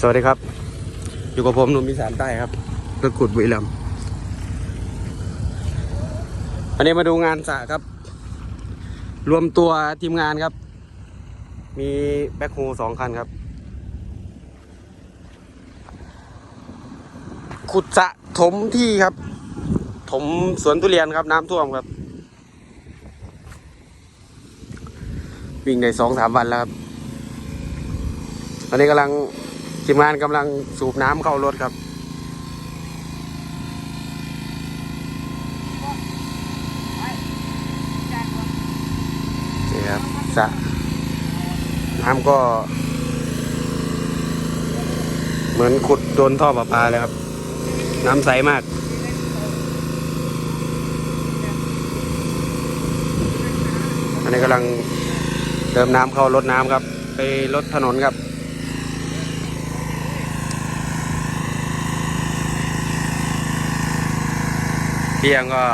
สวัสดีครับ อยู่กับผมหนุ่มอีสานใต้ครับรถขุดบุรีรัมย์อันนี้มาดูงานสระครับ รวมตัวทีมงานครับ มีแบ็คโฮสองคันครับ ขุดสระถมที่ครับ ถมสวนทุเรียนครับน้ำท่วมครับ วิ่งในสองสามวันแล้วครับตอนนี้กำลัง ทีมงานกำลังสูบน้ำเข้ารถครับ นี่ครับสระน้ำก็ เหมือนขุดโดนท่อประปาเลยครับ น้ำใสมากอันนี้กำลังเติมน้ำเข้ารถน้ำครับ ไปรถถนนครับ เที่ยงก็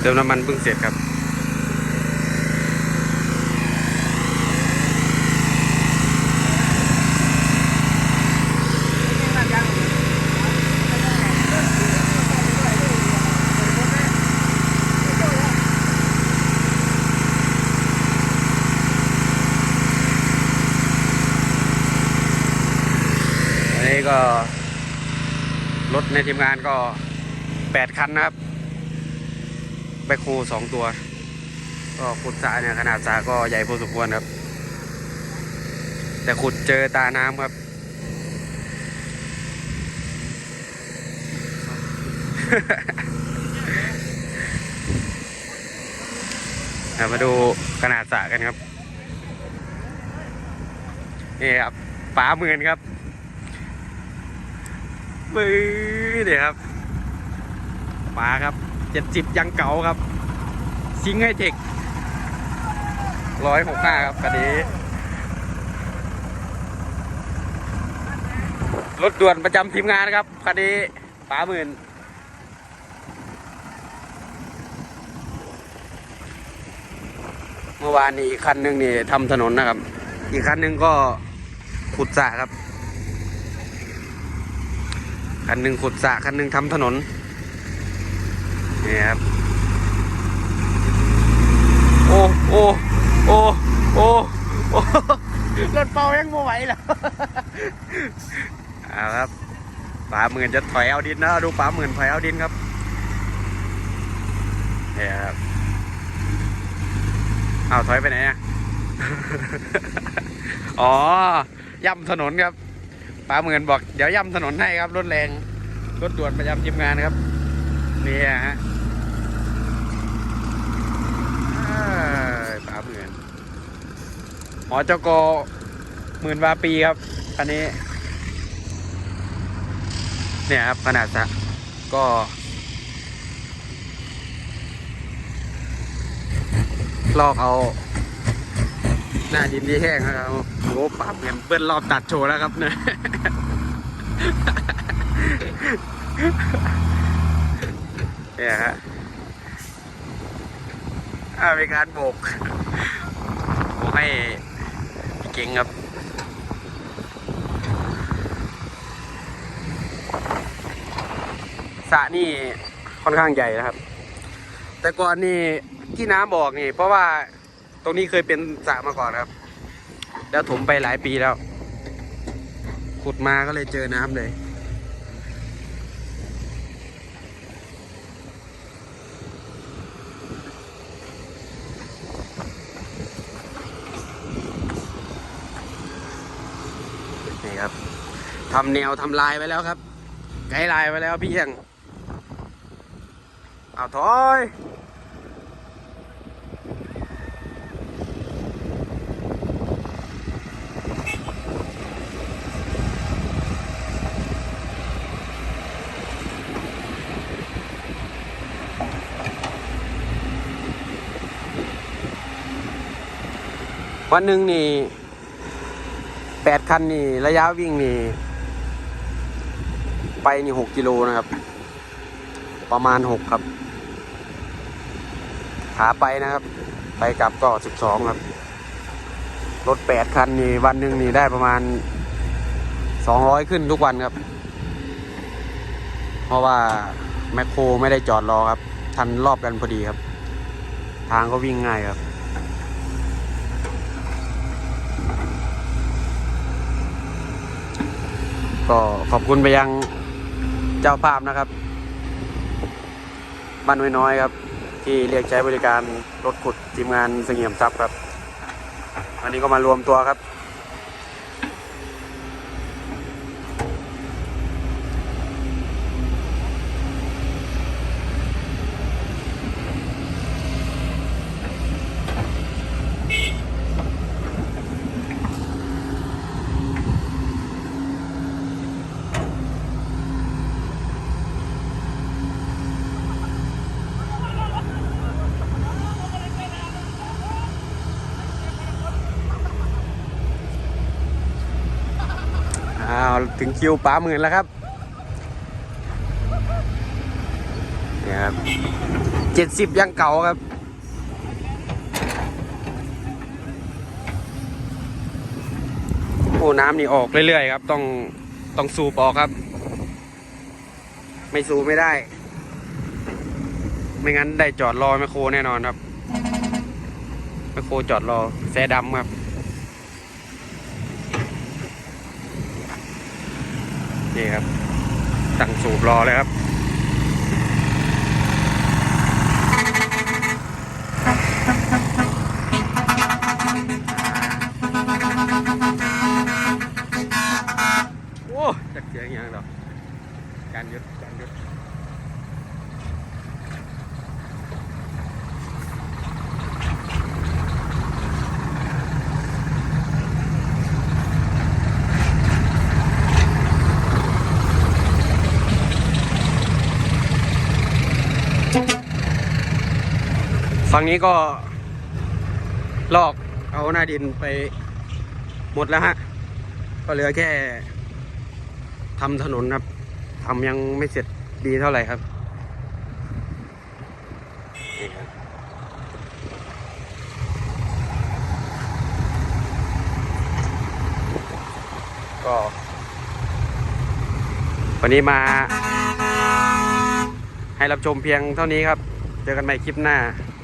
เติมน้ำมันเพิ่งเสร็จครับ อันนี้ก็รถในทีมงานก็ แปดคันนะครับแบคโฮสองตัว ก็ขุดสระเนี่ยขนาดสระก็ใหญ่พอสมควรครับ แต่ขุดเจอตาน้ำครับ มาดูขนาดสระกันครับ นี่ครับป๋าหมื่นครับมือเดี๋ยวครับ ป๋าครับเจ็ดสิบยังเก่าครับ ซิงไฮเทคร้อยหกห้าครับคันนี้ รถด่วนประจำทีมงานครับคันนี้ป๋าหมื่นเมื่อวานนี้อีกคันหนึ่งนี่ทำถนนนะครับ อีกคันหนึ่งก็ขุดสระครับ คันหนึ่งขุดสระคันหนึ่งทำถนน นี่ครับโอ้โอ้โอ้โอ้โอ้รถเป่ายังไม่ไหวแล้วเอาครับป๋าหมื่นจะถอยเอาดินนะดูป๋าหมื่นถอยเอาดินครับเนี่ยครับเอาวถอยไปไหนอะอ๋อย่ำถนนครับป้าเหมือนบอกเดี๋ยวย่ำถนนให้ครับรถแรงรถด่วนประจำทีมงานครับ เนี่ยฮะเอ้ยป้าเหมือน หมอเจ้ากอหมื่นวาปีครับคันนี้ เนี่ยครับขนาดสะก็ลอกเอา หน้าดินที่แห้งครับโอ้ปรับเงินเบิ้ลรอบตัดโชว์แล้วครับเนี่ยเนี่ยฮะอ่ามีการโบกให้ ริงครับ สระนี่ค่อนข้างใหญ่นะครับ แต่ก่อนนี่ที่น้ำบอกนี่ เพราะว่าตรงนี้เคยเป็นสระมาก่อนครับ แล้วถมไปหลายปีแล้ว ขุดมาก็เลยเจอน้ำเลย นี่ครับ ทำแนวทำลายไว้แล้วครับ ไกด์ไลน์ไว้แล้วพี่เอียงเอาถอยวันหนึ่งนี่แปดคันนี่ ระยะวิ่งนี่ ไปนี่หกกิโลนะครับ ประมาณหกครับ ขาไปนะครับ ไปกลับก็สิบสองครับ รถแปดคันนี่วันหนึ่งนี่ได้ประมาณสองร้อยขึ้นทุกวันครับ เพราะว่าแมคโครไม่ได้จอดรอครับ ทันรอบกันพอดีครับ ทางก็วิ่งง่ายครับก็ขอบคุณไปยัง เจ้าภาพนะครับบ้านน้อยๆครับ ที่เรียกใช้บริการรถขุดทีมงานเสงี่ยมทรัพย์ครับวันนี้ก็มารวมตัวครับ อ้าว ถึงคิวป้าหมื่นแล้วครับเนี่ยครับเจ็ดสิบยังเก่าครับ โอ้น้ำนี่ออกเรื่อยๆครับ ต้องต้องสูบออกครับ ไม่สูบไม่ได้ ไม่งั้นได้จอดรอแมคโครแน่นอนครับแมคโครจอดรอแซดำครับ นี่ครับ ตั้งสูบรอเลยครับโอ้จักเสียงยังดอกการยุดการยุด ฝั่งนี้ก็ลอกเอาหน้าดินไปหมดแล้วฮะ ก็เหลือแค่ทำถนนครับทำยังไม่เสร็จดีเท่าไหร่ครับนี่ครับก็ วันนี้มา ให้รับชมเพียงเท่านี้ครับ เจอกันใหม่คลิปหน้า